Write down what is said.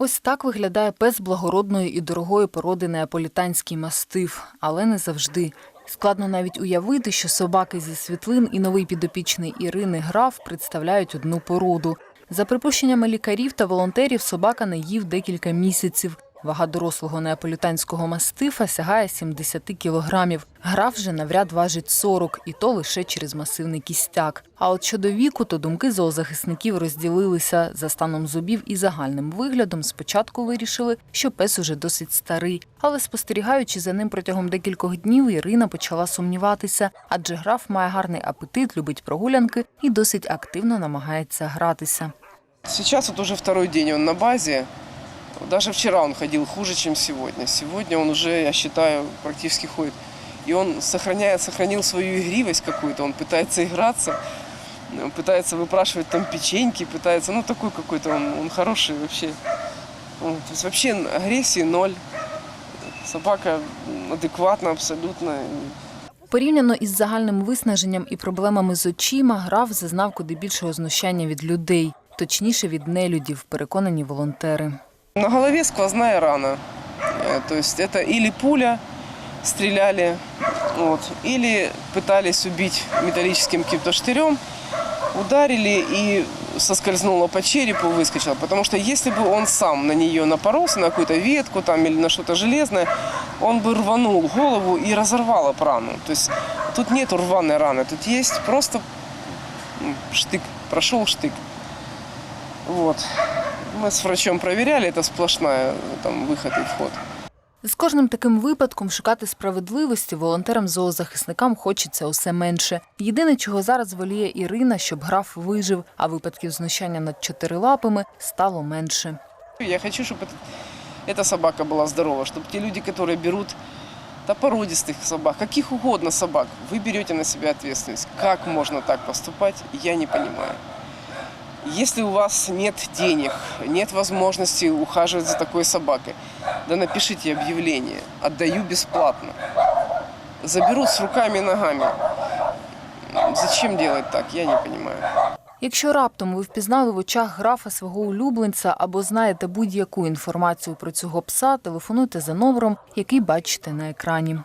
Ось так виглядає пес благородної і дорогої породи неаполітанський мастиф, але не завжди. Складно навіть уявити, що собаки зі світлин і новий підопічний Ірини Граф представляють одну породу. За припущеннями лікарів та волонтерів, собака не їв декілька місяців. Вага дорослого неаполітанського мастифа сягає 70 кілограмів. Граф же навряд важить 40, і то лише через масивний кістяк. А от щодо віку, то думки зоозахисників розділилися. За станом зубів і загальним виглядом спочатку вирішили, що пес уже досить старий. Але спостерігаючи за ним протягом декількох днів, Ірина почала сумніватися, адже граф має гарний апетит, любить прогулянки і досить активно намагається гратися. Сейчас вот уже второй день он на базе. Даже вчера он ходил хуже, чем сегодня. Сегодня он уже, я считаю, практически ходит. И он сохраняет, сохранил свою игривость какую-то. Он пытается играться, э, пытается выпрашивать там печеньки, пытается, ну такой какой-то он, он хороший вообще. Вот, То есть вообще агрессии ноль. Собака м, адекватна абсолютно. Порівняно із загальним виснаженням і проблемами з очима, граф зазнав куди більшого знущання від людей, точніше від нелюдів, переконані волонтери. На голове сквозная рана. Э, То есть это или пуля стреляли, вот, или пытались убить металлическим каким-то штырем, ударили и соскользнула по черепу, выскочила. Потому что если бы он сам на нее напоролся, на какую-то ветку там, или на что-то железное, он бы рванул голову и разорвал рану. То есть тут нет рваной раны, тут есть просто штык, прошел штык. Вот. Мы с врачом проверяли, это сплошная там выход и вход. З кожним таким випадком шукати справедливості волонтерам-зоозахисникам хочеться усе менше. Єдине, чого зараз воліє Ірина, щоб граф вижив, а випадків знущання над чотирилапими стало менше. Я хочу, чтобы эта собака была здорова, чтобы те люди, которые берут да, породистых собак, каких угодно собак, вы берете на себя ответственность. Как можно так поступать, я не понимаю. Если у вас нет денег, нет возможности ухаживать за такой собакой, да напишите объявление. Отдаю бесплатно. Заберут с руками и ногами. Зачем делать так, я не понимаю. Якщо раптом ви впізнали в очах графа свого улюбленця або знаєте будь-яку інформацію про цього пса, телефонуйте за номером, який бачите на екрані.